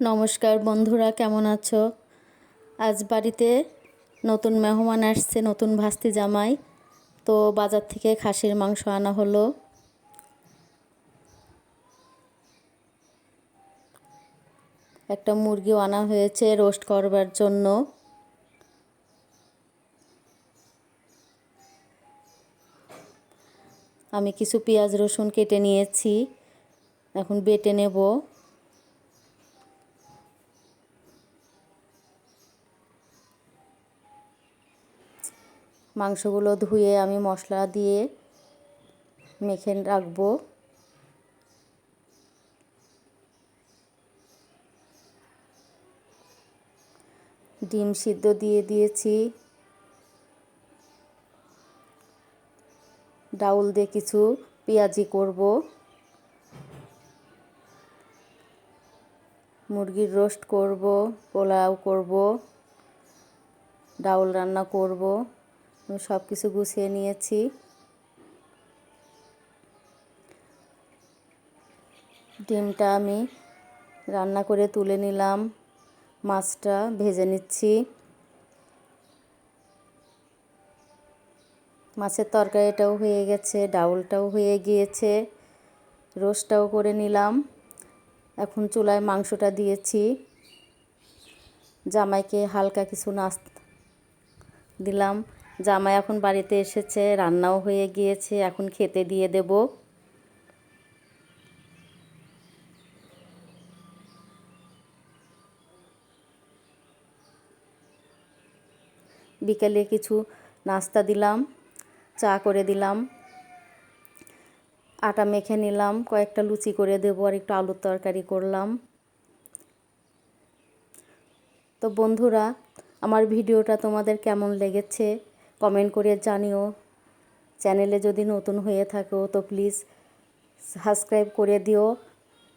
নমস্কার বন্ধুরা, কেমন আছো? আজ বাড়িতে নতুন মেহমান আসছে, নতুন ভাস্তি জামাই। তো বাজার থেকে খাসির মাংস আনা হলো। একটা মুরগিও আনা হয়েছে রোস্ট করবার জন্য। আমি কিছু পেঁয়াজ রসুন কেটে নিয়েছি, এখন বেটে নেব। মাংসগুলো ধুয়ে আমি মশলা দিয়ে মেখে রাখব। ডিম সিদ্ধ দিয়ে দিয়েছি। ডাউল দিয়ে কিছু পেঁয়াজি করব। মুরগির রোস্ট করব, পোলাও করব, ডাউল রান্না করব। আমি সব কিছু গুছিয়ে নিয়েছি। ডিমটা আমি রান্না করে তুলে নিলাম। মাছটা ভেজে নিচ্ছি। মাছের তরকারিটাও হয়ে গেছে, ডাউলটাও হয়ে গিয়েছে, রোস্টটাও করে নিলাম। এখন চুলায় মাংসটা দিয়েছি। জামাইকে হালকা কিছু নাচ দিলাম। জামাই এখন বাড়িতে এসেছে, রান্নাও হয়ে গিয়েছে, এখন খেতে দিয়ে দেব। বিকেলে কিছু নাস্তা দিলাম, চা করে দিলাম, আটা মেখে নিলাম, কয়েকটা লুচি করে দেবো আর একটু আলুর তরকারি করলাম। তো বন্ধুরা, আমার ভিডিওটা তোমাদের কেমন লেগেছে? কমেন্ট করে জানিও। চ্যানেলে যদি নতুন হয়ে থাকো, তো প্লিজ সাবস্ক্রাইব করে দিও।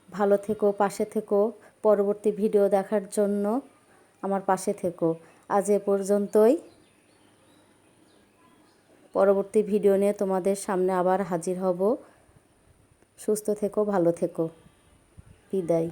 ভালো থেকো, পাশে থেকো। পরবর্তী ভিডিও দেখার জন্য আমার পাশে থেকো। আজ এ পর্যন্তই। পরবর্তী ভিডিও নিয়ে তোমাদের সামনে আবার হাজির হব। সুস্থ থেকো, ভালো থেকো। বিদায়।